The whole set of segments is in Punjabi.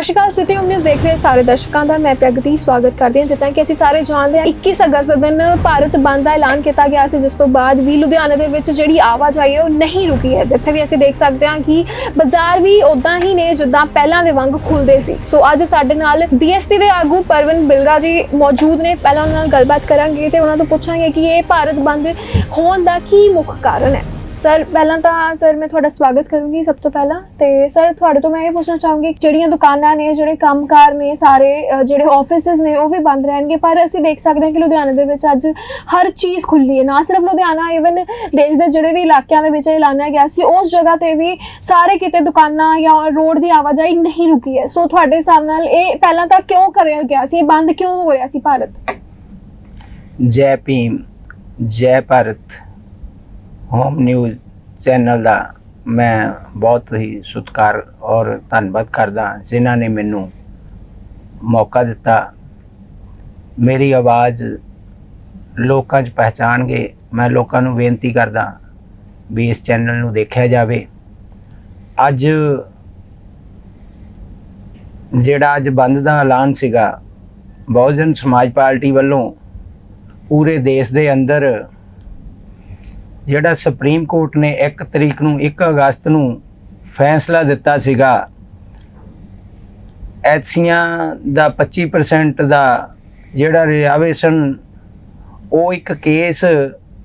ਸਤਿ ਸ਼੍ਰੀ ਅਕਾਲ, ਸਿਟੀ ਨਿਊਜ਼ ਦੇਖ ਰਹੇ ਸਾਰੇ ਦਰਸ਼ਕਾਂ ਦਾ। ਮੈਂ ਪ੍ਰਗਤੀ, ਸਵਾਗਤ ਕਰਦੀ ਹਾਂ। ਜਿੱਦਾਂ ਕਿ ਅਸੀਂ ਸਾਰੇ ਜਾਣਦੇ ਹਾਂ 21 ਅਗਸਤ ਦਿਨ ਭਾਰਤ ਬੰਦ ਦਾ ਐਲਾਨ ਕੀਤਾ ਗਿਆ ਸੀ, ਜਿਸ ਤੋਂ ਬਾਅਦ ਵੀ ਲੁਧਿਆਣਾ ਦੇ ਵਿੱਚ ਜਿਹੜੀ ਆਵਾਜਾਈ ਹੈ, ਉਹ ਨਹੀਂ ਰੁਕੀ ਹੈ। ਜਿੱਥੇ ਵੀ ਅਸੀਂ ਦੇਖ ਸਕਦੇ ਹਾਂ ਕਿ ਬਾਜ਼ਾਰ ਵੀ ਉਦਾਂ ਹੀ ਨੇ, ਜਿੱਦਾਂ ਪਹਿਲਾਂ ਦੇ ਵਾਂਗ ਖੁੱਲਦੇ ਸੀ। ਸੋ ਅੱਜ ਸਾਡੇ ਨਾਲ ਬੀਐਸਪੀ ਦੇ ਆਗੂ ਪਰਵਨ ਬਿਲਗਾ ਜੀ ਮੌਜੂਦ ਨੇ। ਪਹਿਲਾਂ ਉਹਨਾਂ ਨਾਲ ਗੱਲਬਾਤ ਕਰਾਂਗੇ ਤੇ ਉਹਨਾਂ ਤੋਂ ਪੁੱਛਾਂਗੇ ਕਿ ਇਹ ਭਾਰਤ ਬੰਦ ਹੋਣ ਦਾ ਕੀ ਮੁੱਖ ਕਾਰਨ ਹੈ। ਸਰ ਪਹਿਲਾਂ ਤਾਂ ਸਰ ਮੈਂ ਤੁਹਾਡਾ ਸਵਾਗਤ ਕਰੂੰਗੀ ਸਭ ਤੋਂ ਪਹਿਲਾਂ ਤੇ ਸਰ ਤੁਹਾਡੇ ਤੋਂ ਮੈਂ ਇਹ ਪੁੱਛਣਾ ਚਾਹੂੰਗੀ ਜਿਹੜੀਆਂ ਦੁਕਾਨਾਂ ਨੇ, ਜਿਹੜੇ ਕੰਮਕਾਰ ਨੇ ਸਾਰੇ ਜਿਹੜੇ ਆਫਿਸਿਸ ਨੇ ਉਹ ਵੀ ਬੰਦ ਰਹਿਣਗੇ, ਪਰ ਅਸੀਂ ਦੇਖ ਸਕਦੇ ਹਾਂ ਕਿ ਲੁਧਿਆਣਾ ਦੇ ਵਿੱਚ ਅੱਜ ਹਰ ਚੀਜ਼ ਖੁੱਲੀ ਹੈ, ਨਾ ਸਿਰਫ ਲੁਧਿਆਣਾ ਇਵਨ ਦੇਸ਼ ਦੇ ਜਿਹੜੇ ਵੀ ਇਲਾਕਿਆਂ ਦੇ ਵਿੱਚ ਇਹ ਐਲਾਨਿਆ ਗਿਆ ਸੀ, ਉਸ ਜਗ੍ਹਾ ਤੇ ਵੀ ਸਾਰੇ ਕਿਤੇ ਦੁਕਾਨਾਂ ਜਾਂ ਰੋਡ ਦੀ ਆਵਾਜਾਈ ਨਹੀਂ ਰੁਕੀ ਹੈ। ਸੋ ਤੁਹਾਡੇ ਹਿਸਾਬ ਨਾਲ ਇਹ ਪਹਿਲਾਂ ਤਾਂ ਕਿਉਂ ਕਰਿਆ ਗਿਆ ਸੀ, ਇਹ ਬੰਦ ਕਿਉਂ ਹੋ ਰਿਹਾ ਸੀ ਭਾਰਤ? ਜੈ ਭੀਮ, ਜੈ ਭਾਰਤ। ਹੋਮ ਨਿਊਜ਼ ਚੈਨਲ ਦਾ ਮੈਂ ਬਹੁਤ ਹੀ ਸਤਿਕਾਰ ਔਰ ਧੰਨਵਾਦ ਕਰਦਾ ਜਿਨ੍ਹਾਂ ਨੇ ਮੈਨੂੰ ਮੌਕਾ ਦਿੱਤਾ। ਮੇਰੀ ਆਵਾਜ਼ ਲੋਕਾਂ 'ਚ ਪਹਿਚਾਣਗੇ। ਮੈਂ ਲੋਕਾਂ ਨੂੰ ਬੇਨਤੀ ਕਰਦਾ ਵੀ ਇਸ ਚੈਨਲ ਨੂੰ ਦੇਖਿਆ ਜਾਵੇ। ਅੱਜ ਜਿਹੜਾ ਅੱਜ ਬੰਦ ਦਾ ਐਲਾਨ ਸੀਗਾ, ਬਹੁਜਨ ਸਮਾਜ ਪਾਰਟੀ ਵੱਲੋਂ ਪੂਰੇ ਦੇਸ਼ ਦੇ ਅੰਦਰ ਜਿਹੜਾ ਸੁਪਰੀਮ ਕੋਰਟ ਨੇ 1 ਤਰੀਕ ਨੂੰ 1 ਅਗਸਤ ਨੂੰ ਫੈਸਲਾ ਦਿੱਤਾ ਸੀਗਾ ਐਚਸੀਆਂ ਦਾ 25% ਦਾ ਜਿਹੜਾ ਰਿਜ਼ਰਵੇਸ਼ਨ ਉਹ ਇੱਕ ਕੇਸ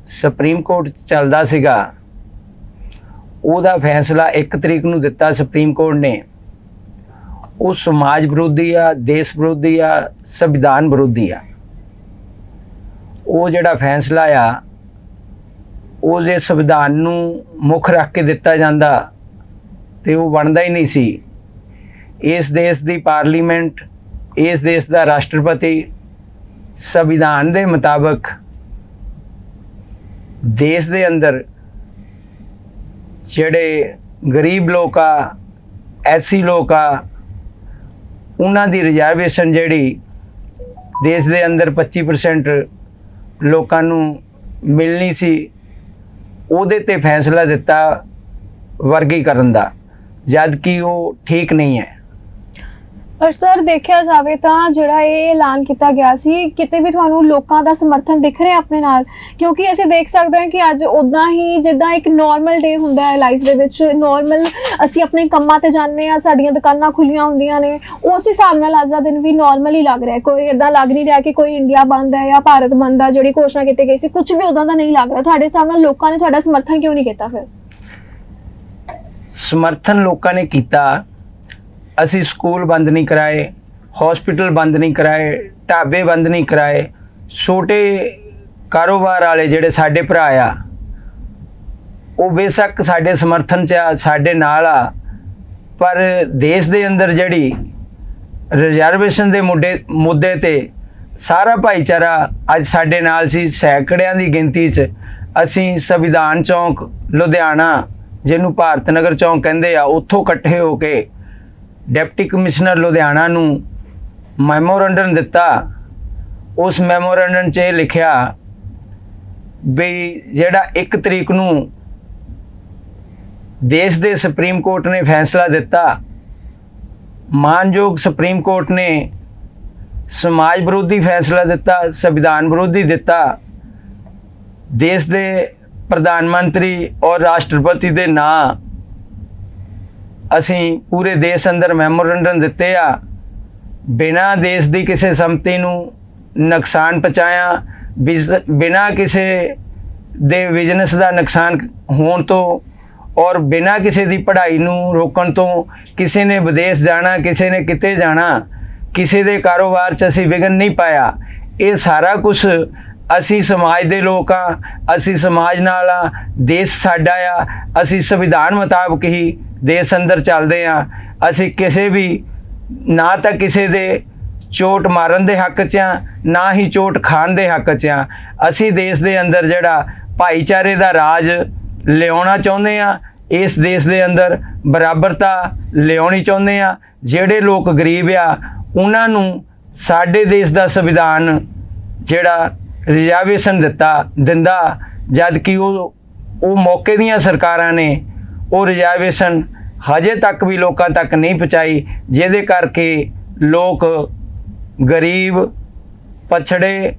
ਸੁਪਰੀਮ ਕੋਰਟ 'ਚ ਚੱਲਦਾ ਸੀਗਾ। ਉਹਦਾ ਫੈਸਲਾ 1 ਤਰੀਕ ਨੂੰ ਦਿੱਤਾ ਸੁਪਰੀਮ ਕੋਰਟ ਨੇ। ਉਹ ਸਮਾਜ ਵਿਰੋਧੀ ਆ, ਦੇਸ਼ ਵਿਰੋਧੀ ਆ, ਸੰਵਿਧਾਨ ਵਿਰੋਧੀ ਆ। ਉਹ ਜਿਹੜਾ ਫੈਸਲਾ ਆ ਉਹਦੇ ਸੰਵਿਧਾਨ ਨੂੰ ਮੁੱਖ ਰੱਖ ਕੇ ਦਿੱਤਾ ਜਾਂਦਾ ਤੇ ਉਹ ਬਣਦਾ ਹੀ ਨਹੀਂ ਸੀ। ਇਸ ਦੇਸ਼ ਦੀ ਪਾਰਲੀਮੈਂਟ, ਇਸ ਦੇਸ਼ ਦਾ ਰਾਸ਼ਟਰਪਤੀ ਸੰਵਿਧਾਨ ਦੇ ਮੁਤਾਬਕ ਦੇਸ਼ ਦੇ ਅੰਦਰ ਜਿਹੜੇ ਗਰੀਬ ਲੋਕ ਆ ਐਸੀ ਲੋਕ ਆ, ਉਹਨਾਂ ਦੀ ਰਿਜ਼ਰਵੇਸ਼ਨ ਜਿਹੜੀ ਦੇਸ਼ ਦੇ ਅੰਦਰ 25% ਲੋਕਾਂ ਨੂੰ ਮਿਲਣੀ ਸੀ ਉਹਦੇ ਤੇ ਫੈਸਲਾ ਦਿੱਤਾ ਵਰਗੀਕਰਨ ਦਾ ਜਦ ਕਿ ਉਹ ਠੀਕ ਨਹੀਂ ਹੈ। ਪਰ ਸਰ, ਦੇਖਿਆ ਜਾਵੇ ਤਾਂ ਜਿਹੜਾ ਇਹ ਐਲਾਨ ਕੀਤਾ ਗਿਆ ਸੀ, ਕਿਤੇ ਵੀ ਤੁਹਾਨੂੰ ਲੋਕਾਂ ਦਾ ਸਮਰਥਨ ਦਿਖ ਰਿਹਾ ਆਪਣੇ ਨਾਲ? ਕਿਉਂਕਿ ਅਸੀਂ ਦੇਖ ਸਕਦੇ ਹਾਂ ਕਿ ਅੱਜ ਉਦਾਂ ਹੀ ਜਿੱਦਾਂ ਇੱਕ ਨਾਰਮਲ ਡੇ ਹੁੰਦਾ ਹੈ ਲਾਈਫ ਦੇ ਵਿੱਚ ਨਾਰਮਲ ਅਸੀਂ ਆਪਣੇ ਕੰਮਾਂ ਤੇ ਜਾਂਦੇ ਆ ਸਾਡੀਆਂ ਦੁਕਾਨਾਂ ਖੁੱਲੀਆਂ ਹੁੰਦੀਆਂ ਨੇ, ਉਸ ਹਿਸਾਬ ਨਾਲ ਅੱਜ ਦਾ ਦਿਨ ਵੀ ਨਾਰਮਲ ਹੀ ਲੱਗ ਰਿਹਾ ਕੋਈ ਇਦਾਂ ਲੱਗ ਨਹੀਂ ਰਿਹਾ ਕਿ ਕੋਈ ਇੰਡੀਆ ਬੰਦ ਹੈ ਜਾਂ ਭਾਰਤ ਬੰਦ ਆ, ਜਿਹੜੀ ਘੋਸ਼ਣਾ ਕੀਤੀ ਗਈ ਸੀ ਕੁਝ ਵੀ ਉਦਾਂ ਦਾ ਨਹੀਂ ਲੱਗ ਰਿਹਾ। ਤੁਹਾਡੇ ਹਿਸਾਬ ਨਾਲ ਲੋਕਾਂ ਨੇ ਤੁਹਾਡਾ ਸਮਰਥਨ ਕਿਉਂ ਨਹੀਂ ਕੀਤਾ ਫਿਰ? ਸਮਰਥਨ ਲੋਕਾਂ ਨੇ ਕੀਤਾ। ਅਸੀਂ ਸਕੂਲ ਬੰਦ ਨਹੀਂ ਕਰਾਏ ਹਸਪੀਟਲ ਬੰਦ ਨਹੀਂ ਕਰਾਏ, ਢਾਬੇ ਬੰਦ ਨਹੀਂ ਕਰਾਏ, ਛੋਟੇ ਕਾਰੋਬਾਰ ਵਾਲੇ ਜਿਹੜੇ ਸਾਡੇ ਭਰਾ ਆ, ਉਹ ਬੇਸ਼ੱਕ ਸਾਡੇ ਸਮਰਥਨ ਚ ਆ, ਸਾਡੇ ਨਾਲ ਆ, ਪਰ ਦੇਸ਼ ਦੇ ਅੰਦਰ ਜਿਹੜੀ ਰਿਜ਼ਰਵੇਸ਼ਨ ਦੇ ਮੁੱਦੇ ਮੁੱਦੇ ਤੇ ਸਾਰਾ ਭਾਈਚਾਰਾ ਅੱਜ ਸਾਡੇ ਨਾਲ ਸੀ, ਸੈਂਕੜਿਆਂ ਦੀ ਗਿਣਤੀ 'ਚ, ਅਸੀਂ ਸੰਵਿਧਾਨ ਚੌਂਕ ਲੁਧਿਆਣਾ, ਜਿਹਨੂੰ ਭਾਰਤ ਨਗਰ ਚੌਂਕ ਕਹਿੰਦੇ ਆ, ਉੱਥੋਂ ਇਕੱਠੇ ਹੋ ਕੇ ਡਿਪਟੀ ਕਮਿਸ਼ਨਰ ਲੁਧਿਆਣਾ ਨੂੰ ਮੈਮੋਰੰਡਮ ਦਿੱਤਾ। ਉਸ ਮੈਮੋਰੰਡਮ 'ਚ ਇਹ ਲਿਖਿਆ ਵੀ ਜਿਹੜਾ 1 ਤਰੀਕ ਨੂੰ ਦੇਸ਼ ਦੇ ਸੁਪਰੀਮ ਕੋਰਟ ਨੇ ਫੈਸਲਾ ਦਿੱਤਾ, ਮਾਨਯੋਗ ਸੁਪਰੀਮ ਕੋਰਟ ਨੇ ਸਮਾਜ ਵਿਰੋਧੀ ਫੈਸਲਾ ਦਿੱਤਾ, ਸੰਵਿਧਾਨ ਵਿਰੋਧੀ ਦਿੱਤਾ। ਦੇਸ਼ ਦੇ ਪ੍ਰਧਾਨ ਮੰਤਰੀ ਔਰ ਰਾਸ਼ਟਰਪਤੀ ਦੇ ਨਾਂ ਅਸੀਂ ਪੂਰੇ ਦੇਸ਼ ਅੰਦਰ ਮੈਮੋਰੰਡਮ ਦਿੱਤੇ ਆ। ਬਿਨਾਂ ਦੇਸ਼ ਦੀ ਕਿਸੇ ਸੰਪਤੀ ਨੂੰ ਨੁਕਸਾਨ ਪਹੁੰਚਾਇਆ। ਬਿਜ਼- ਬਿਨਾਂ ਕਿਸੇ ਦੇ ਬਿਜ਼ਨਸ ਦਾ ਨੁਕਸਾਨ ਹੋਣ ਤੋਂ ਔਰ ਬਿਨਾਂ ਕਿਸੇ ਦੀ ਪੜ੍ਹਾਈ ਨੂੰ ਰੋਕਣ ਤੋਂ ਕਿਸੇ ਨੇ ਵਿਦੇਸ਼ ਜਾਣਾ, ਕਿਸੇ ਨੇ ਕਿਤੇ ਜਾਣਾ, ਕਿਸੇ ਦੇ ਕਾਰੋਬਾਰ 'ਚ ਅਸੀਂ ਵਿਘਨ ਨਹੀਂ ਪਾਇਆ। ਇਹ ਸਾਰਾ ਕੁਝ ਅਸੀਂ ਸਮਾਜ ਦੇ ਲੋਕ ਆ, ਅਸੀਂ ਸਮਾਜ ਨਾਲ ਆ, ਦੇਸ਼ ਸਾਡਾ ਆ, ਅਸੀਂ ਸੰਵਿਧਾਨ ਮੁਤਾਬਕ ਹੀ ਦੇਸ਼ ਅੰਦਰ ਚੱਲਦੇ ਆ ਅਸੀਂ ਕਿਸੇ ਵੀ, ਨਾ ਤਾਂ ਕਿਸੇ ਦੇ ਚੋਟ ਮਾਰਨ ਦੇ ਹੱਕ 'ਚ ਆ ਨਾ ਹੀ ਚੋਟ ਖਾਣ ਦੇ ਹੱਕ 'ਚ ਆ ਅਸੀਂ ਦੇਸ਼ ਦੇ ਅੰਦਰ ਜਿਹੜਾ ਭਾਈਚਾਰੇ ਦਾ ਰਾਜ ਲਿਆਉਣਾ ਚਾਹੁੰਦੇ ਆ ਇਸ ਦੇਸ਼ ਦੇ ਅੰਦਰ ਬਰਾਬਰਤਾ ਲਿਆਉਣੀ ਚਾਹੁੰਦੇ ਆ ਜਿਹੜੇ ਲੋਕ ਗਰੀਬ ਆ, ਉਹਨਾਂ ਨੂੰ ਸਾਡੇ ਦੇਸ਼ ਦਾ ਸੰਵਿਧਾਨ ਜਿਹੜਾ ਰਿਜ਼ਰਵੇਸ਼ਨ ਦਿੱਤਾ, ਦਿੰਦਾ ਜਦ ਕਿ ਉਹ ਉਹ ਮੌਕੇ ਦੀਆਂ ਸਰਕਾਰਾਂ ਨੇ ਉਹ ਰਿਜ਼ਰਵੇਸ਼ਨ ਹਜੇ ਤੱਕ ਵੀ ਲੋਕਾਂ ਤੱਕ ਨਹੀਂ ਪਹੁੰਚਾਈ, ਜਿਹਦੇ ਕਰਕੇ ਲੋਕ ਗਰੀਬ, ਪਛੜੇ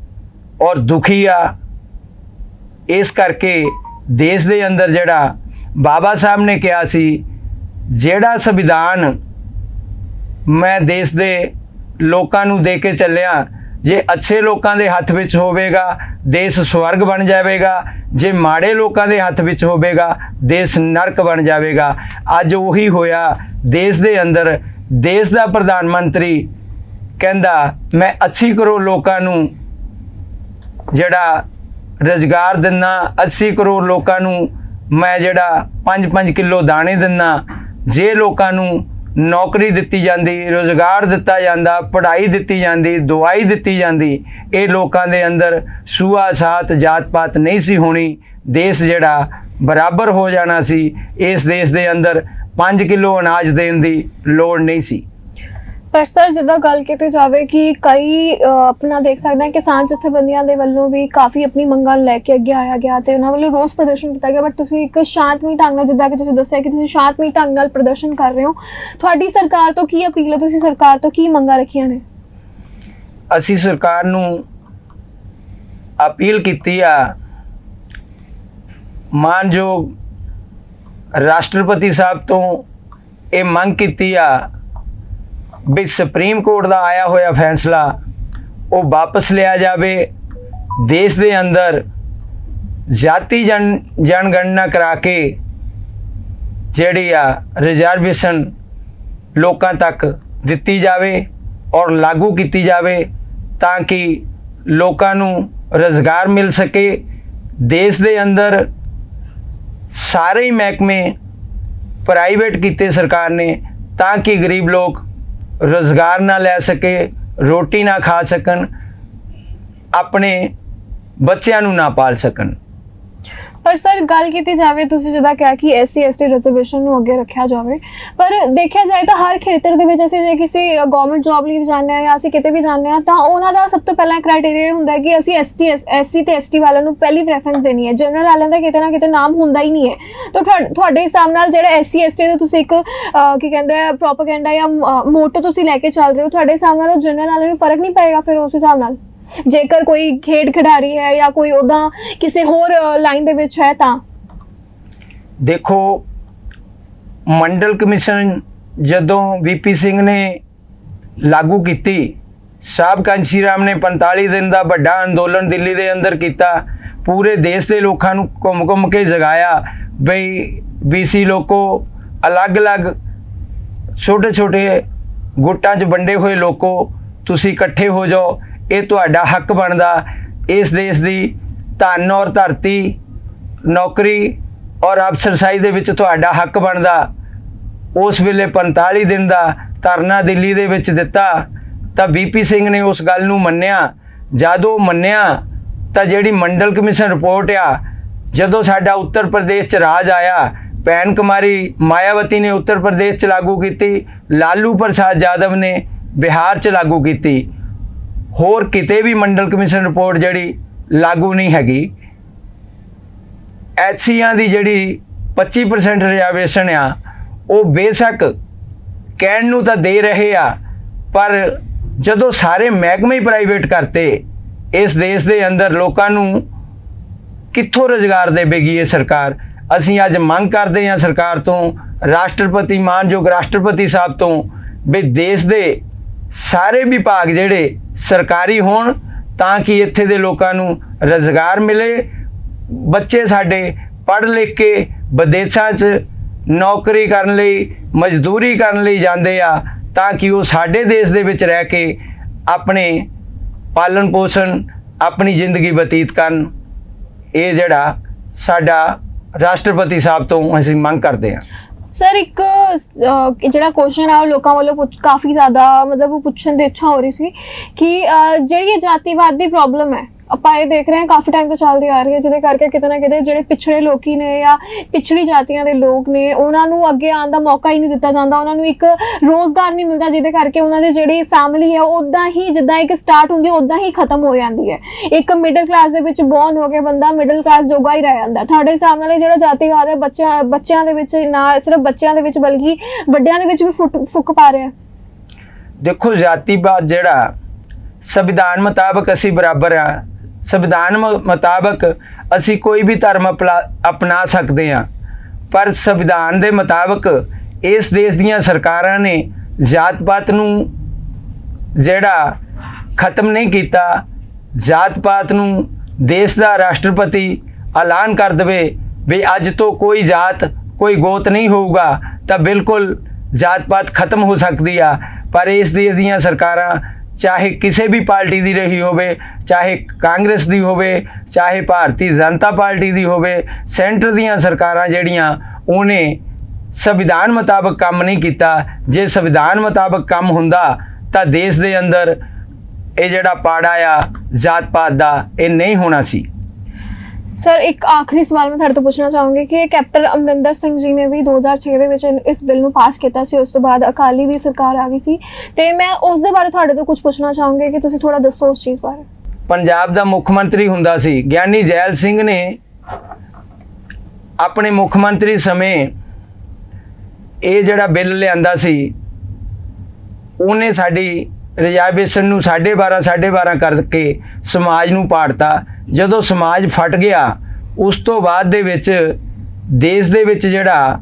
ਔਰ ਦੁਖੀ ਆ। ਇਸ ਕਰਕੇ ਦੇਸ਼ ਦੇ ਅੰਦਰ ਜਿਹੜਾ ਬਾਬਾ ਸਾਹਿਬ ਨੇ ਕਿਹਾ ਸੀ, ਜਿਹੜਾ ਸੰਵਿਧਾਨ ਮੈਂ ਦੇਸ਼ ਦੇ ਲੋਕਾਂ ਨੂੰ ਦੇ ਕੇ ਚੱਲਿਆ ਜੇ ਅੱਛੇ ਲੋਕਾਂ ਦੇ ਹੱਥ ਵਿੱਚ ਹੋਵੇਗਾ, ਦੇਸ਼ ਸਵਰਗ ਬਣ ਜਾਵੇਗਾ। ਜੇ ਮਾੜੇ ਲੋਕਾਂ ਦੇ ਹੱਥ ਵਿੱਚ ਹੋਵੇਗਾ, ਦੇਸ਼ ਨਰਕ ਬਣ ਜਾਵੇਗਾ। ਅੱਜ ਉਹੀ ਹੋਇਆ, ਦੇਸ਼ ਦੇ ਅੰਦਰ, ਦੇਸ਼ ਦਾ ਪ੍ਰਧਾਨ ਮੰਤਰੀ ਕਹਿੰਦਾ, ਮੈਂ ਅੱਛੀ ਕਰੋੜ ਲੋਕਾਂ ਨੂੰ ਜਿਹੜਾ ਰੁਜ਼ਗਾਰ ਦਿੰਨਾ 80 ਕਰੋੜ ਲੋਕਾਂ ਨੂੰ ਮੈਂ ਜਿਹੜਾ 5-5 ਕਿਲੋ ਦਾਣੇ ਦਿੰਨਾ, ਜੇ ਲੋਕਾਂ ਨੂੰ ਨੌਕਰੀ ਦਿੱਤੀ ਜਾਂਦੀ, ਰੁਜ਼ਗਾਰ ਦਿੱਤਾ ਜਾਂਦਾ, ਪੜ੍ਹਾਈ ਦਿੱਤੀ ਜਾਂਦੀ, ਦਵਾਈ ਦਿੱਤੀ ਜਾਂਦੀ, ਇਹ ਲੋਕਾਂ ਦੇ ਅੰਦਰ ਸੂਆ ਸਾਤ ਜਾਤ ਪਾਤ ਨਹੀਂ ਸੀ ਹੋਣੀ। ਦੇਸ਼ ਜਿਹੜਾ ਬਰਾਬਰ ਹੋ ਜਾਣਾ ਸੀ, ਇਸ ਦੇਸ਼ ਦੇ ਅੰਦਰ 5 ਕਿਲੋ ਅਨਾਜ ਦੇਣ ਦੀ ਲੋੜ ਨਹੀਂ ਸੀ। ਪਰ ਸਰ, ਜਿੱਦਾਂ ਗੱਲ ਕੀਤੀ ਜਾਵੇ ਕਿ ਕਈ ਆਪਣਾ ਦੇਖ ਸਕਦੇ ਹਾਂ ਕਿਸਾਨ ਜਥੇਬੰਦੀਆਂ ਦੇ ਵੱਲੋਂ ਵੀ ਕਾਫੀ ਆਪਣੀ ਮੰਗਾਂ ਲੈ ਕੇ ਅੱਗੇ ਆਇਆ ਗਿਆ ਤੇ ਉਹਨਾਂ ਵੱਲੋਂ ਰੋਸ ਪ੍ਰਦਰਸ਼ਨ ਕੀਤਾ ਗਿਆ ਬਟ ਤੁਸੀਂ ਇੱਕ ਸ਼ਾਂਤਮਈ ਢੰਗ ਨਾਲ, ਜਿੱਦਾਂ ਕਿ ਤੁਸੀਂ ਦੱਸਿਆ ਕਿ ਤੁਸੀਂ ਸ਼ਾਂਤਮਈ ਢੰਗ ਨਾਲ ਪ੍ਰਦਰਸ਼ਨ ਕਰ ਰਹੇ ਹੋ, ਤੁਹਾਡੀ ਸਰਕਾਰ ਤੋਂ ਕੀ ਅਪੀਲ ਹੈ? ਤੁਸੀਂ ਸਰਕਾਰ ਤੋਂ ਕੀ ਮੰਗਾਂ ਰੱਖੀਆਂ ਨੇ? ਅਸੀਂ ਸਰਕਾਰ ਨੂੰ ਅਪੀਲ ਕੀਤੀ ਆ, ਮਾਨਯੋਗ ਰਾਸ਼ਟਰਪਤੀ ਸਾਹਿਬ ਤੋਂ ਇਹ ਮੰਗ ਕੀਤੀ ਆ ਵੀ ਸੁਪਰੀਮ ਕੋਰਟ ਦਾ ਆਇਆ ਹੋਇਆ ਫੈਸਲਾ, ਉਹ ਵਾਪਸ ਲਿਆ ਜਾਵੇ, ਦੇਸ਼ ਦੇ ਅੰਦਰ ਜਾਤੀ ਜਨ, ਜਨਗਣਨਾ ਕਰਾ ਕੇ ਜਿਹੜੀ ਆ ਰਿਜ਼ਰਵੇਸ਼ਨ ਲੋਕਾਂ ਤੱਕ ਦਿੱਤੀ ਜਾਵੇ ਔਰ ਲਾਗੂ ਕੀਤੀ ਜਾਵੇ ਤਾਂ ਕਿ ਲੋਕਾਂ ਨੂੰ ਰੋਜ਼ਗਾਰ ਮਿਲ ਸਕੇ, ਦੇਸ਼ ਦੇ ਅੰਦਰ ਸਾਰੇ ਹੀ ਮਹਿਕਮੇ ਪ੍ਰਾਈਵੇਟ ਕੀਤੇ ਸਰਕਾਰ ਨੇ ਤਾਂ ਕਿ ਗਰੀਬ ਲੋਕ ਰੋਜ਼ਗਾਰ ਨਾ ਲੈ ਸਕੇ ਰੋਟੀ ਨਾ ਖਾ ਸਕਣ ਆਪਣੇ ਬੱਚਿਆਂ ਨੂੰ ਨਾ ਪਾਲ ਸਕਣ। ਪਰ ਸਰ, ਗੱਲ ਕੀਤੀ ਜਾਵੇ, ਤੁਸੀਂ ਜਿੱਦਾਂ ਕਿਹਾ ਕਿ ਐਸਸੀ, ਐਸਟੀ ਰਿਜ਼ਰਵੇਸ਼ਨ ਨੂੰ ਅੱਗੇ ਰੱਖਿਆ ਜਾਵੇ, ਪਰ ਦੇਖਿਆ ਜਾਏ ਤਾਂ ਹਰ ਖੇਤਰ ਦੇ ਵਿੱਚ ਅਸੀਂ ਜੇ ਕਿਸੇ ਗਵਰਨਮੈਂਟ ਜੌਬ ਲਈ ਵੀ ਜਾਂਦੇ ਆ ਜਾਂ ਅਸੀਂ ਕਿਤੇ ਵੀ ਜਾਂਦੇ ਆ ਤਾਂ ਉਹਨਾਂ ਦਾ ਸਭ ਤੋਂ ਪਹਿਲਾਂ ਕ੍ਰਾਈਟੇਰੀਆ ਹੁੰਦਾ ਹੈ ਕਿ ਅਸੀਂ ਐਸਟੀ ਐਸਸੀ ਤੇ ਐਸਟੀ ਵਾਲਿਆਂ ਨੂੰ ਪਹਿਲੀ ਪ੍ਰੈਫਰੈਂਸ ਦੇਣੀ ਹੈ। ਜਨਰਲ ਵਾਲਿਆਂ ਦਾ ਕਿਤੇ ਨਾ ਕਿਤੇ ਨਾਮ ਹੁੰਦਾ ਹੀ ਨਹੀਂ ਹੈ। ਤਾਂ ਤੁਹਾ- ਤੁਹਾਡੇ ਹਿਸਾਬ ਨਾਲ ਜਿਹੜਾ ਐਸਸੀ, ਐਸਟੀ ਦਾ ਤੁਸੀਂ ਇੱਕ ਕੀ ਕਹਿੰਦੇ ਆ ਪ੍ਰੋਪਾਗੈਂਡਾ ਜਾਂ ਮੋਟੋ ਤੁਸੀਂ ਲੈ ਕੇ ਚੱਲ ਰਹੇ ਹੋ, ਤੁਹਾਡੇ ਹਿਸਾਬ ਨਾਲ ਜਨਰਲ ਵਾਲਿਆਂ ਨੂੰ ਫ਼ਰਕ ਨਹੀਂ ਪਏਗਾ ਫਿਰ ਉਸ ਹਿਸਾਬ ਨਾਲ? ਜੇਕਰ ਕੋਈ ਖੇਡ ਖਿਡਾਰੀ ਹੈ ਜਾਂ ਕੋਈ ਉਹਦਾ ਕਿਸੇ ਹੋਰ ਲਾਈਨ ਦੇ ਵਿੱਚ ਹੈ ਤਾਂ? ਦੇਖੋ, ਮੰਡਲ ਕਮਿਸ਼ਨ ਜਦੋਂ ਵੀਪੀ ਸਿੰਘ ਨੇ ਲਾਗੂ ਕੀਤੀ ਸਾਹਿਬ ਕਾਂਸ਼ੀ ਰਾਮ ਨੇ 45 ਦਿਨ ਦਾ ਵੱਡਾ ਅੰਦੋਲਨ ਦਿੱਲੀ ਦੇ ਅੰਦਰ ਕੀਤਾ, ਪੂਰੇ ਦੇਸ਼ ਦੇ ਲੋਕਾਂ ਨੂੰ ਘੁੰਮ-ਘੁੰਮ ਕੇ ਜਗਾਇਆ, ਬਈ ਬੀਸੀ ਲੋਕੋ ਅਲੱਗ-ਅਲੱਗ ਛੋਟੇ-ਛੋਟੇ ਗੁੱਟਾਂ 'ਚ ਵੰਡੇ ਹੋਏ ਲੋਕੋ, ਤੁਸੀਂ ਇਕੱਠੇ ਹੋ ਜਾਓ ਇਹ ਤੁਹਾਡਾ ਹੱਕ ਬਣਦਾ। ਇਸ ਦੇਸ਼ ਦੀ ਧਨ ਔਰ ਧਰਤੀ, ਨੌਕਰੀ ਔਰ ਅਫਸਰਸ਼ਾਹੀ ਦੇ ਵਿੱਚ ਤੁਹਾਡਾ ਹੱਕ ਬਣਦਾ। ਉਸ ਵੇਲੇ 45 ਦਿਨ ਦਾ ਧਰਨਾ ਦਿੱਲੀ ਦੇ ਵਿੱਚ ਦਿੱਤਾ, ਤਾਂ ਬੀਪੀ ਸਿੰਘ ਨੇ ਉਸ ਗੱਲ ਨੂੰ ਮੰਨਿਆ। ਜਦੋਂ ਮੰਨਿਆ, ਤਾਂ ਜਿਹੜੀ ਮੰਡਲ ਕਮਿਸ਼ਨ ਰਿਪੋਰਟ ਆ, ਜਦੋਂ ਸਾਡਾ ਉੱਤਰ ਪ੍ਰਦੇਸ਼ ਚ ਰਾਜ ਆਇਆ ਭੈਣ ਕੁਮਾਰੀ ਮਾਇਆਵਤੀ ਨੇ ਉੱਤਰ ਪ੍ਰਦੇਸ਼ ਚ ਲਾਗੂ ਕੀਤੀ, ਲਾਲੂ ਪ੍ਰਸਾਦ ਯਾਦਵ ਨੇ ਬਿਹਾਰ ਚ ਲਾਗੂ ਕੀਤੀ। ਹੋਰ ਕਿਤੇ ਵੀ ਮੰਡਲ ਕਮਿਸ਼ਨ ਰਿਪੋਰਟ ਜਿਹੜੀ ਲਾਗੂ ਨਹੀਂ ਹੈਗੀ, ਐਚਸੀਆਂ ਦੀ ਜਿਹੜੀ 25% ਰਿਜ਼ਰਵੇਸ਼ਨ ਆ, ਉਹ ਬੇਸ਼ੱਕ ਕਹਿਣ ਨੂੰ ਤਾਂ ਦੇ ਰਹੇ ਆ, ਪਰ ਜਦੋਂ ਸਾਰੇ ਮਹਿਕਮੇ ਪ੍ਰਾਈਵੇਟ ਕਰਤੇ, ਇਸ ਦੇਸ਼ ਦੇ ਅੰਦਰ ਲੋਕਾਂ ਨੂੰ ਕਿੱਥੋਂ ਰੁਜ਼ਗਾਰ ਦੇਵੇਗੀ ਇਹ ਸਰਕਾਰ? ਅਸੀਂ ਅੱਜ ਮੰਗ ਕਰਦੇ ਹਾਂ ਸਰਕਾਰ ਤੋਂ, ਰਾਸ਼ਟਰਪਤੀ ਮਾਨਯੋਗ ਰਾਸ਼ਟਰਪਤੀ ਸਾਹਿਬ ਤੋਂ, ਵੀ ਦੇਸ਼ ਦੇ ਸਾਰੇ ਵਿਭਾਗ ਜਿਹੜੇ ਸਰਕਾਰੀ ਹੋਣ ਤਾਂ ਕਿ ਇੱਥੇ ਦੇ ਲੋਕਾਂ ਨੂੰ ਰੁਜ਼ਗਾਰ ਮਿਲੇ, ਬੱਚੇ ਸਾਡੇ ਪੜ੍ਹ ਲਿਖ ਕੇ ਵਿਦੇਸ਼ਾਂ 'ਚ ਨੌਕਰੀ ਕਰਨ ਲਈ, ਮਜ਼ਦੂਰੀ ਕਰਨ ਲਈ ਜਾਂਦੇ ਆ, ਤਾਂ ਕਿ ਉਹ ਸਾਡੇ ਦੇਸ਼ ਦੇ ਵਿੱਚ ਰਹਿ ਕੇ ਆਪਣੇ ਪਾਲਣ ਪੋਸ਼ਣ, ਆਪਣੀ ਜ਼ਿੰਦਗੀ ਬਤੀਤ ਕਰਨ। ਇਹ ਜਿਹੜਾ ਸਾਡਾ ਰਾਸ਼ਟਰਪਤੀ ਸਾਹਿਬ ਤੋਂ ਅਸੀਂ ਮੰਗ ਕਰਦੇ ਹਾਂ। ਸਰ ਇੱਕ ਅਹ, ਜਿਹੜਾ ਕੁਐਸਚਨ ਆ ਉਹ ਲੋਕਾਂ ਵੱਲੋਂ ਪੁੱਛ- ਕਾਫੀ ਜ਼ਿਆਦਾ ਮਤਲਬ ਉਹ ਪੁੱਛਣ ਦੀ ਇੱਛਾ ਹੋ ਰਹੀ ਸੀ ਕਿ ਅਹ, ਜਿਹੜੀ ਇਹ ਜਾਤੀਵਾਦ ਦੀ ਪ੍ਰੋਬਲਮ ਹੈ ਆਪਾਂ ਇਹ ਦੇਖ ਰਹੇ ਹਾਂ, ਕਾਫੀ ਟਾਈਮ ਤੋਂ ਚੱਲਦੀ ਆ ਰਹੀ ਹੈ, ਜਿਹਦੇ ਕਰਕੇ ਕਿਤੇ ਨਾ ਕਿਤੇ ਜਿਹੜੇ ਪਿਛੜੇ ਲੋਕੀ ਨੇ ਜਾਂ ਪਿਛੜੀ ਜਾਤੀਆਂ ਦੇ ਲੋਕ ਨੇ, ਉਹਨਾਂ ਨੂੰ ਅੱਗੇ ਆਉਣ ਦਾ ਮੌਕਾ ਹੀ ਨਹੀਂ ਦਿੱਤਾ ਜਾਂਦਾ। ਉਹਨਾਂ ਨੂੰ ਇੱਕ ਰੋਜ਼ਗਾਰ ਨਹੀਂ ਮਿਲਦਾ, ਜਿਹਦੇ ਕਰਕੇ ਉਹਨਾਂ ਦੀ ਜਿਹੜੀ ਫੈਮਿਲੀ ਹੈ ਉਦਾਂ ਹੀ ਜਿੱਦਾਂ ਇੱਕ ਸਟਾਰਟ ਹੁੰਦੀ ਉਦਾਂ ਹੀ ਖਤਮ ਹੋ ਜਾਂਦੀ ਹੈ। ਇੱਕ ਮਿਡਲ ਕਲਾਸ ਦੇ ਵਿੱਚ ਬੌਰਨ ਹੋ ਕੇ ਬੰਦਾ ਮਿਡਲ ਕਲਾਸ ਜੋਗਾ ਹੀ ਰਹਿ ਜਾਂਦਾ। ਤੁਹਾਡੇ ਹਿਸਾਬ ਨਾਲ ਜਿਹੜਾ ਜਾਤੀਵਾਦ ਹੈ, ਬੱਚਿਆਂ ਬੱਚਿਆਂ ਦੇ ਵਿੱਚ ਨਾ ਸਿਰਫ ਬੱਚਿਆਂ ਦੇ ਵਿੱਚ, ਬਲਕਿ ਵੱਡਿਆਂ ਦੇ ਵਿੱਚ ਵੀ ਫੁੱਟ- ਫੁੱਕ ਪਾ ਰਿਹਾ ਦੇਖੋ, ਜਾਤੀਵਾਦ ਜਿਹੜਾ ਸੰਵਿਧਾਨ ਮੁਤਾਬਕ ਅਸੀਂ ਬਰਾਬਰ ਆ ਸੰਵਿਧਾਨ ਮ- ਮੁਤਾਬਕ ਅਸੀਂ ਕੋਈ ਵੀ ਧਰਮ ਅਪਲਾ- ਅਪਣਾ ਸਕਦੇ ਹਾਂ। ਪਰ ਸੰਵਿਧਾਨ ਦੇ ਮੁਤਾਬਕ ਇਸ ਦੇਸ਼ ਦੀਆਂ ਸਰਕਾਰਾਂ ਨੇ ਜਾਤ ਪਾਤ ਨੂੰ ਜਿਹੜਾ ਖਤਮ ਨਹੀਂ ਕੀਤਾ ਜਾਤ ਪਾਤ ਨੂੰ ਦੇਸ਼ ਦਾ ਰਾਸ਼ਟਰਪਤੀ ਐਲਾਨ ਕਰ ਦੇਵੇ ਵੀ ਅੱਜ ਤੋਂ ਕੋਈ ਜਾਤ, ਕੋਈ ਗੋਤ ਨਹੀਂ ਹੋਊਗਾ, ਤਾਂ ਬਿਲਕੁਲ ਜਾਤ ਪਾਤ ਖਤਮ ਹੋ ਸਕਦੀ ਆ। ਪਰ ਇਸ ਦੇਸ਼ ਦੀਆਂ ਸਰਕਾਰਾਂ ਚਾਹੇ ਕਿਸੇ ਵੀ ਪਾਰਟੀ ਦੀ ਰਹੀ ਹੋਵੇ, ਚਾਹੇ ਕਾਂਗਰਸ ਦੀ ਹੋਵੇ, ਚਾਹੇ ਭਾਰਤੀ ਜਨਤਾ ਪਾਰਟੀ ਦੀ ਹੋਵੇ, ਸੈਂਟਰ ਦੀਆਂ ਸਰਕਾਰਾਂ ਜਿਹੜੀਆਂ, ਉਹਨੇ ਸੰਵਿਧਾਨ ਮੁਤਾਬਕ ਕੰਮ ਨਹੀਂ ਕੀਤਾ। ਜੇ ਸੰਵਿਧਾਨ ਮੁਤਾਬਕ ਕੰਮ ਹੁੰਦਾ, ਤਾਂ ਦੇਸ਼ ਦੇ ਅੰਦਰ ਇਹ ਜਿਹੜਾ ਪਾੜਾ ਆ ਜਾਤ ਪਾਤ ਦਾ, ਇਹ ਨਹੀਂ ਹੋਣਾ ਸੀ। ਸਰ ਇੱਕ ਆਖਰੀ ਸਵਾਲ ਮੈਂ ਤੁਹਾਡੇ ਤੋਂ ਪੁੱਛਣਾ ਚਾਹੂੰਗੀ ਕਿ ਕੈਪਟਨ ਅਮਰਿੰਦਰ ਸਿੰਘ ਜੀ ਨੇ ਵੀ 2006 ਦੇ ਵਿੱਚ ਇਸ ਬਿੱਲ ਨੂੰ ਪਾਸ ਕੀਤਾ ਸੀ, ਉਸ ਤੋਂ ਬਾਅਦ ਅਕਾਲੀ ਦੀ ਸਰਕਾਰ ਆ ਗਈ ਸੀ। ਤੇ ਮੈਂ ਉਸ ਦੇ ਬਾਰੇ ਤੁਹਾਡੇ ਤੋਂ ਕੁਝ ਪੁੱਛਣਾ ਚਾਹੂੰਗੀ ਕਿ ਤੁਸੀਂ ਥੋੜਾ ਦੱਸੋ ਉਸ ਚੀਜ਼ ਬਾਰੇ। ਪੰਜਾਬ ਦਾ ਮੁੱਖ ਮੰਤਰੀ ਹੁੰਦਾ ਸੀ। ਗਿਆਨੀ ਜੈਲ ਸਿੰਘ ਨੇ ਆਪਣੇ ਮੁੱਖ ਮੰਤਰੀ ਸਮੇਂ ਇਹ ਜਿਹੜਾ ਬਿੱਲ ਲਿਆਂਦਾ ਸੀ, ਉਹਨੇ ਸਾਡੀ ਰਿਜ਼ਰਵੇਸ਼ਨ ਨੂੰ 12.5 12.5 ਕਰਕੇ ਸਮਾਜ ਨੂੰ ਪਾੜਤਾ। ਜਦੋਂ ਸਮਾਜ ਫਟ ਗਿਆ ਉਸ ਤੋਂ ਬਾਅਦ ਦੇ ਵਿੱਚ ਦੇਸ਼ ਦੇ ਵਿੱਚ ਜਿਹੜਾ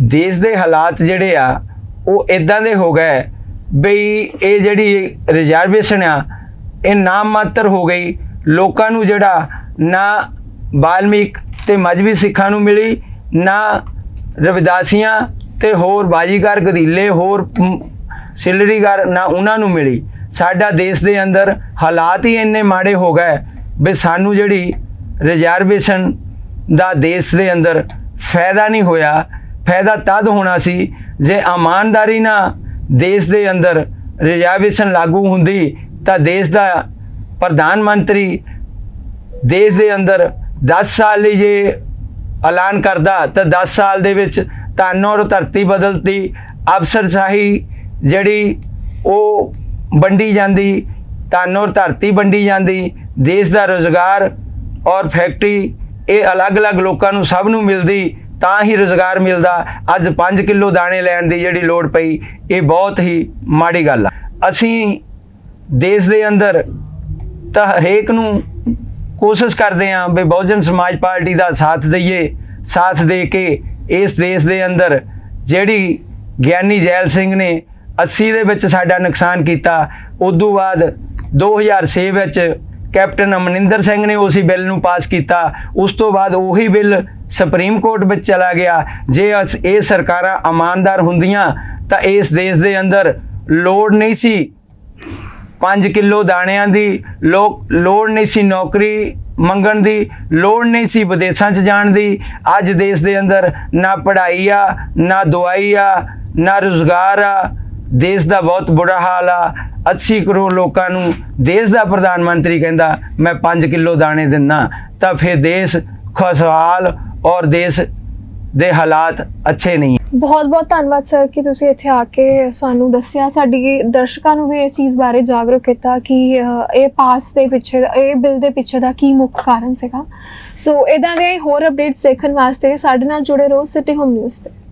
ਦੇਸ਼ ਦੇ ਹਾਲਾਤ ਜਿਹੜੇ ਆ ਉਹ ਇਦਾਂ ਦੇ ਹੋ ਗਏ ਬਈ ਇਹ ਜਿਹੜੀ ਰਿਜ਼ਰਵੇਸ਼ਨ ਆ ਇਹ ਨਾਮ ਮਾਤਰ ਹੋ ਗਈ। ਲੋਕਾਂ ਨੂੰ ਜਿਹੜਾ ਨਾ ਬਾਲਮੀਕ ਤੇ ਮਜਬੀ ਸਿੱਖਾਂ ਨੂੰ ਮਿਲੀ ਨਾ ਰਵਿਦਾਸੀਆਂ ਤੇ ਹੋਰ ਬਾਜੀਗਰ ਗਧੀਲੇ ਹੋਰ ਮ, ਸਿਲੜੀਗਰ ਨਾ ਉਹਨਾਂ ਨੂੰ ਮਿਲੀ। ਸਾਡਾ ਦੇਸ਼ ਦੇ ਅੰਦਰ ਹਾਲਾਤ ਹੀ ਇੰਨੇ ਮਾੜੇ ਹੋ ਗਏ ਵੀ ਸਾਨੂੰ ਜਿਹੜੀ ਰਿਜ਼ਰਵੇਸ਼ਨ ਦਾ ਦੇਸ਼ ਦੇ ਅੰਦਰ ਫਾਇਦਾ ਨਹੀਂ ਹੋਇਆ, ਫਾਇਦਾ ਤਦ ਹੋਣਾ ਸੀ ਜੇ ਇਮਾਨਦਾਰੀ ਨਾਲ ਦੇਸ਼ ਦੇ ਅੰਦਰ ਰਿਜ਼ਰਵੇਸ਼ਨ ਲਾਗੂ ਹੁੰਦੀ ਤਾਂ ਦੇਸ਼ ਦਾ ਪ੍ਰਧਾਨ ਮੰਤਰੀ ਦੇਸ਼ ਦੇ ਅੰਦਰ 10 ਸਾਲ ਲਈ ਜੇ ਐਲਾਨ ਕਰਦਾ ਤਾਂ 10 ਸਾਲ ਦੇ ਵਿੱਚ ਧਨ ਔਰ ਧਰਤੀ ਬਦਲਤੀ ਅਫਸਰਸ਼ਾਹੀ ਜਿਹੜੀ ਉਹ ਵੰਡੀ ਜਾਂਦੀ, ਧਨ ਔਰ ਧਰਤੀ ਵੰਡੀ ਜਾਂਦੀ, ਦੇਸ਼ ਦਾ ਰੋਜ਼ਗਾਰ ਔਰ ਫੈਕਟਰੀ ਇਹ ਅਲੱਗ-ਅਲੱਗ ਲੋਕਾਂ ਨੂੰ ਸਭ ਨੂੰ ਮਿਲਦੀ, ਤਾਂ ਹੀ ਰੋਜ਼ਗਾਰ ਮਿਲਦਾ। ਅੱਜ 5 ਕਿਲੋ ਦਾਣੇ ਲੈਣ ਦੀ ਜਿਹੜੀ ਲੋੜ ਪਈ, ਇਹ ਬਹੁਤ ਹੀ ਮਾੜੀ ਗੱਲ ਆ। ਅਸੀਂ ਦੇਸ਼ ਦੇ ਅੰਦਰ ਤਾਂ ਹਰੇਕ ਨੂੰ ਕੋਸ਼ਿਸ਼ ਕਰਦੇ ਹਾਂ ਵੀ ਬਹੁਜਨ ਸਮਾਜ ਪਾਰਟੀ ਦਾ ਸਾਥ ਦਈਏ, ਸਾਥ ਦੇ ਕੇ ਇਸ ਦੇਸ਼ ਦੇ ਅੰਦਰ ਜਿਹੜੀ ਗਿਆਨੀ ਜੈਲ ਸਿੰਘ ਨੇ 80 ਦੇ ਵਿੱਚ ਸਾਡਾ ਨੁਕਸਾਨ ਕੀਤਾ। ਉਦੋਂ ਬਾਅਦ 2006 ਵਿੱਚ ਕੈਪਟਨ ਅਮਰਿੰਦਰ ਸਿੰਘ ਨੇ ਉਸੇ ਬਿੱਲ ਨੂੰ ਪਾਸ ਕੀਤਾ। ਉਸ ਤੋਂ ਬਾਅਦ ਉਹੀ ਬਿੱਲ ਸੁਪਰੀਮ ਕੋਰਟ ਵਿੱਚ ਚਲਾ ਗਿਆ। ਜੇ ਅਸ- ਇਹ ਸਰਕਾਰਾਂ ਇਮਾਨਦਾਰ ਹੁੰਦੀਆਂ, ਤਾਂ ਇਸ ਦੇਸ਼ ਦੇ ਅੰਦਰ ਲੋੜ ਨਹੀਂ ਸੀ 5 ਕਿਲੋ ਦਾਣਿਆਂ ਦੀ, ਲੋਕ ਲੋੜ ਨਹੀਂ ਸੀ ਨੌਕਰੀ ਮੰਗਣ ਦੀ, ਲੋੜ ਨਹੀਂ ਸੀ ਵਿਦੇਸ਼ਾਂ 'ਚ ਜਾਣ ਦੀ। ਅੱਜ ਦੇਸ਼ ਦੇ ਅੰਦਰ ਨਾ ਪੜ੍ਹਾਈ ਆ, ਨਾ ਦਵਾਈ ਆ, ਨਾ ਰੁਜ਼ਗਾਰ ਆ ਦੇਸ਼ ਦਾ ਬਹੁਤ ਬੁਰਾ ਹਾਲ ਆ। 80 ਕਰੋੜ ਲੋਕਾਂ ਨੂੰ ਦੇਸ਼ ਦਾ ਪ੍ਰਧਾਨ ਮੰਤਰੀ ਕਹਿੰਦਾ, ਮੈਂ 5 ਕਿਲੋ ਦਾਣੇ ਦਿੰਦਾ ਤਾਂ ਫਿਰ ਦੇਸ਼ ਖੁਸ਼ਹਾਲ ਔਰ ਦੇਸ਼ ਦੇ ਹਾਲਾਤ ਅੱਛੇ ਨਹੀਂ ਬਹੁਤ ਬਹੁਤ ਧੰਨਵਾਦ ਸਰ ਕਿ ਤੁਸੀਂ ਇੱਥੇ ਆ ਕੇ ਸਾਨੂੰ ਦੱਸਿਆ। ਸਾਡੀ ਦਰਸ਼ਕਾਂ ਨੂੰ ਵੀ ਇਸ ਚੀਜ਼ ਬਾਰੇ ਜਾਗਰੂਕ ਕੀਤਾ ਕਿ ਇਹ ਪਾਸ ਦੇ ਪਿੱਛੇ, ਇਹ ਬਿੱਲ ਦੇ ਪਿੱਛੇ ਦਾ ਕੀ ਮੁੱਖ ਕਾਰਨ ਸੀਗਾ। ਸੋ ਇਦਾਂ ਦੇ ਹੋਰ ਅਪਡੇਟਸ ਦੇਖਣ ਵਾਸਤੇ ਸਾਡੇ ਨਾਲ ਜੁੜੇ ਰਹੋ ਸਿਟੀ ਹੋਮ ਨਿਊਜ਼ ਤੇ।